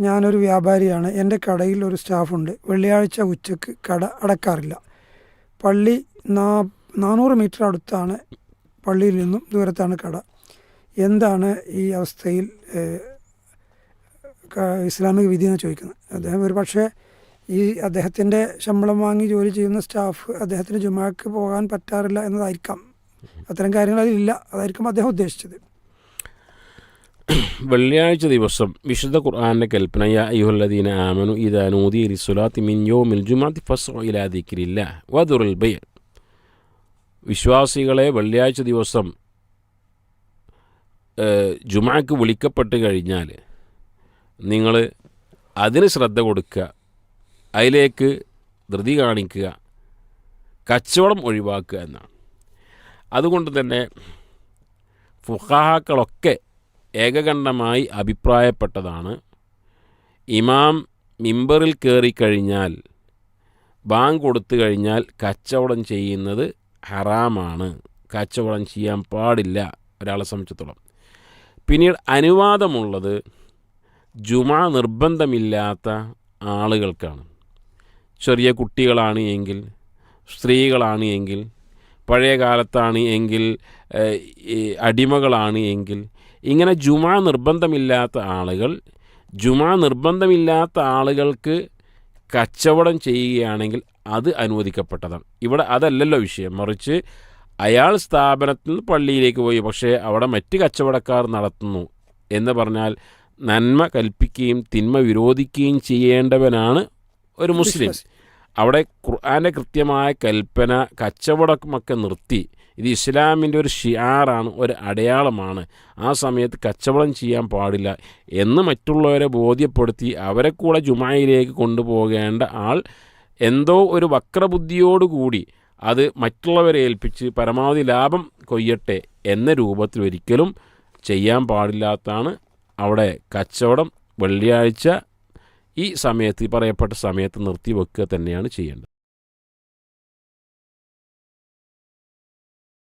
ഞാനൊരു വ്യാപാരിയാണ്. എന്റെ കടയിൽ ഒരു സ്റ്റാഫുണ്ട്. വെള്ളിയാഴ്ച ഉച്ചയ്ക്ക് കട അടക്കാറില്ല. പള്ളി നാ നാനൂറ് മീറ്റർ അടുത്താണ് പള്ളിയിൽ നിന്നും ദൂരത്താണ് കട. എന്താണ് ഈ അവസ്ഥയിൽ ഇസ്ലാമിക വിധി എന്ന് ചോദിക്കുന്നത്? അദ്ദേഹം ഒരു പക്ഷേ ഈ അദ്ദേഹത്തിന്റെ ശമ്പളം വാങ്ങി ജോലി ചെയ്യുന്ന സ്റ്റാഫ് അദ്ദേഹത്തിന് ജുമാക്ക് പോകാൻ പറ്റാറില്ല എന്നതായിരിക്കാം. അത്തരം കാര്യങ്ങൾ അതിലില്ല. അതായിരിക്കും അദ്ദേഹം ഉദ്ദേശിച്ചത്. വെള്ളിയാഴ്ച ദിവസം വിശുദ്ധ ഖുർആാന്റെ കൽപ്പന യാ അയ്യുഹല്ലദീന ആമനു ഇദാ റിസുലാത്തി മിൻയോ മിൻ യൗമിൽ ജുമാത്തി ഫസ്ഉ ഇലാ ദിക്രില്ല വദുറുൽ ബൈ. വിശ്വാസികളെ വെള്ളിയാഴ്ച ദിവസം ജുമാക്ക് വിളിക്കപ്പെട്ട് കഴിഞ്ഞാൽ നിങ്ങൾ അതിന് ശ്രദ്ധ കൊടുക്കുക അതിലേക്ക് ധൃതി കാണിക്കുക കച്ചവടം ഒഴിവാക്കുക എന്നാണ്. അതുകൊണ്ട് തന്നെ ഫുഹാക്കളൊക്കെ ഏകകണ്ഠമായി അഭിപ്രായപ്പെട്ടതാണ്. ഇമാം മിമ്പറിൽ കയറിക്കഴിഞ്ഞാൽ ബാങ്ക് കൊടുത്തു കഴിഞ്ഞാൽ കച്ചവടം ചെയ്യുന്നത് ഹറാമാണ്. കച്ചവടം ചെയ്യാൻ പാടില്ല ഒരാളെ സംബന്ധിച്ചിടത്തോളം. പിന്നീട് അനുവാദമുള്ളത് ജുമാ നിർബന്ധമില്ലാത്ത ആളുകൾക്കാണ്. ചെറിയ കുട്ടികളാണ് എങ്കിൽ സ്ത്രീകളാണ് എങ്കിൽ പഴയ കാലത്താണ് എങ്കിൽ അടിമകളാണ് എങ്കിൽ ഇങ്ങനെ ജുമാ നിർബന്ധമില്ലാത്ത ആളുകൾ ജുമാ നിർബന്ധമില്ലാത്ത ആളുകൾക്ക് കച്ചവടം ചെയ്യുകയാണെങ്കിൽ അത് അനുവദിക്കപ്പെട്ടതാണ്. ഇവിടെ അതല്ലല്ലോ വിഷയം. മറിച്ച് അയാൾ സ്ഥാപനത്തിൽ നിന്ന് പള്ളിയിലേക്ക് പോയി പക്ഷേ അവിടെ മറ്റ് കച്ചവടക്കാർ നടത്തുന്നു എന്ന് പറഞ്ഞാൽ നന്മ കൽപ്പിക്കുകയും തിന്മ വിരോധിക്കുകയും ചെയ്യേണ്ടവനാണ് ഒരു മുസ്ലിം. അവിടെ ഖുർആാന്റെ കൃത്യമായ കൽപ്പന കച്ചവടമൊക്കെ നിർത്തി. ഇത് ഇസ്ലാമിന്റെ ഒരു ഷിയാറാണ് ഒരു അടയാളമാണ്. ആ സമയത്ത് കച്ചവടം ചെയ്യാൻ പാടില്ല എന്ന് മറ്റുള്ളവരെ ബോധ്യപ്പെടുത്തി അവരെ കൂടെ ജുമായിലേക്ക് കൊണ്ടുപോകേണ്ട ആൾ എന്തോ ഒരു വക്രബുദ്ധിയോടുകൂടി അത് മറ്റുള്ളവരെ ഏൽപ്പിച്ച് പരമാവധി ലാഭം കൊയ്യട്ടെ എന്ന രൂപത്തിൽ ഒരിക്കലും ചെയ്യാൻ പാടില്ലാത്താണ് അവിടെ കച്ചവടം. വെള്ളിയാഴ്ച ഈ സമയത്ത് ഈ പറയപ്പെട്ട സമയത്ത് നിർത്തി വെക്കുക തന്നെയാണ് ചെയ്യേണ്ടത്.